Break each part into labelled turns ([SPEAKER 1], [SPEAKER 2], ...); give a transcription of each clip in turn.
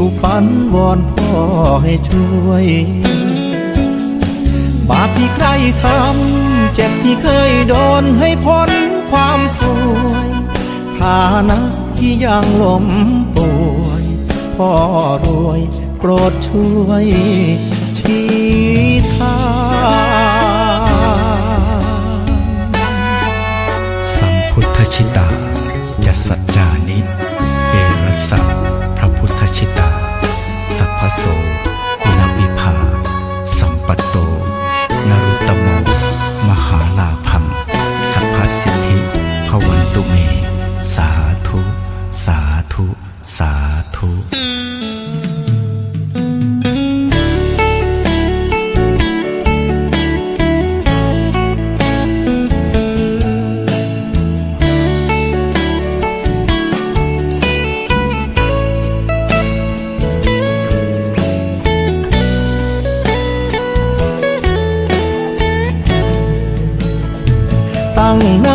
[SPEAKER 1] ถูกฝันวอนพ่อให้ช่วย บาปที่ใครทำ เจ็บที่เคยโดนให้พ้นความสวยฐานะที่ยังล้มป่วยพ่อรวยโปรดช่วยชี้ทาง
[SPEAKER 2] สัมพุทธชิตาจัสสัจจานิ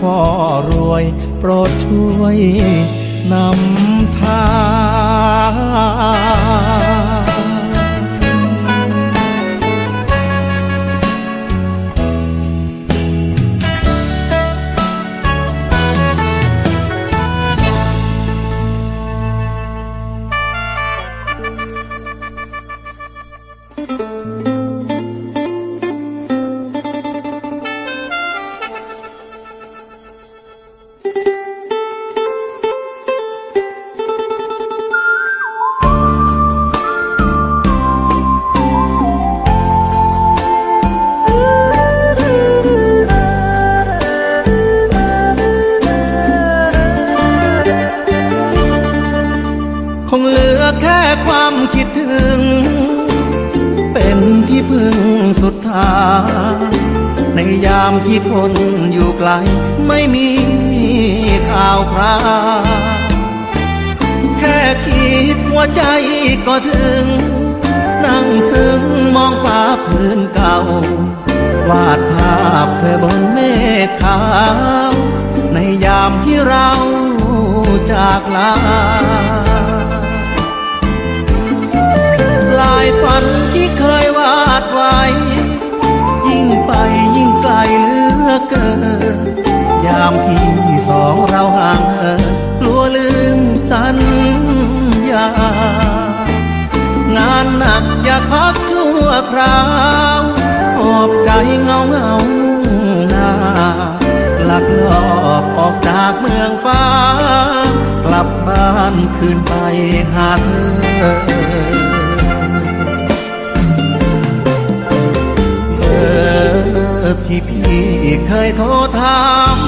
[SPEAKER 1] พ่อรวยโปรดช่วยนำทาง ค่ความคิดถึง เป็นที่พึ่งสุดท้ายในยามที่คนอยู่ไกล ไม่มีข่าวคราวแค่คิดว่าใจก็ถึง นั่งซึ้งมองฟ้าพื้นเก่า วาดภาพเธอบนเมฆขาว ในยามที่เราจากลา ราวหอบใจเงาเงาหน้าหลักลอบออกจากเมืองฟ้า กลับบ้านคืนไปหาเธอเบอที่พี่เคยโทรถาม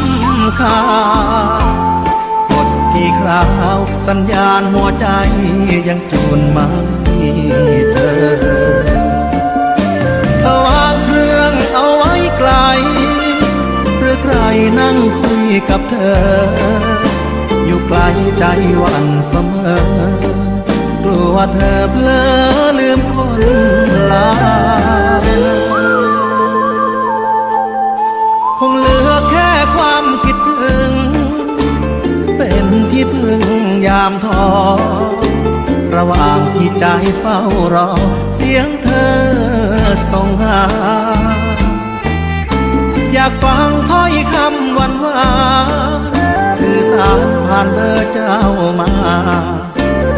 [SPEAKER 1] ข่าวกดกี่คราวสัญญาณหัวใจยังจูนไม่เจอ นั่งคุยกับเธอ อยู่ไกลใจหวันเสมอกลัวเธอเพลอลืมคนลาคงเหลือแค่ความคิดถึง เป็นที่พึ่งยามท้อระหว่างที่ใจเฝ้ารอ เสียงเธอส่งหา อยากฟังถ้อยคำหวานหวานสื่อสารผ่านเบอร์เจ้ามา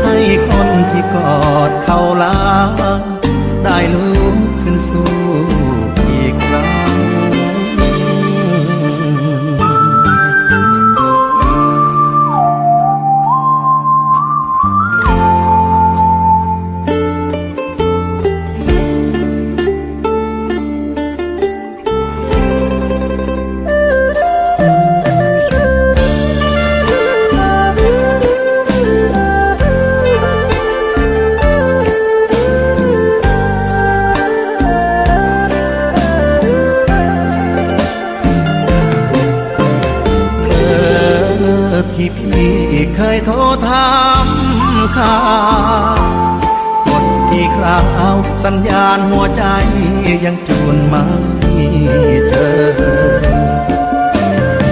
[SPEAKER 1] ให้คนที่กอดเขาลาได้ลุกขึ้นสู้ ที่พี่เคยโทรถามข่าวกดกี่คราวสัญญาณหัวใจยังจูนไม่เจอ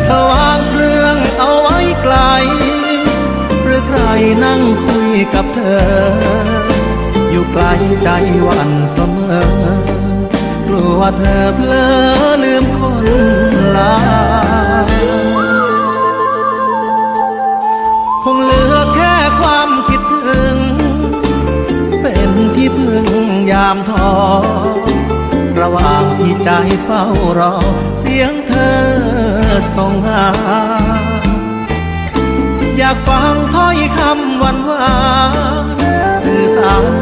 [SPEAKER 1] ถวางเครื่องเอาไว้ไกล หรือใครนั่งคุยกับเธอ อยู่ไกลใจวันเสมอกลัวเธอเพลอลืมคนลา คงเหลือแค่ความคิดถึง เป็นที่พึ่งยามท้อระหว่างที่ใจเฝ้ารอ เสียงเธอส่งหา อยากฟังถ้อยคำหวานหวาน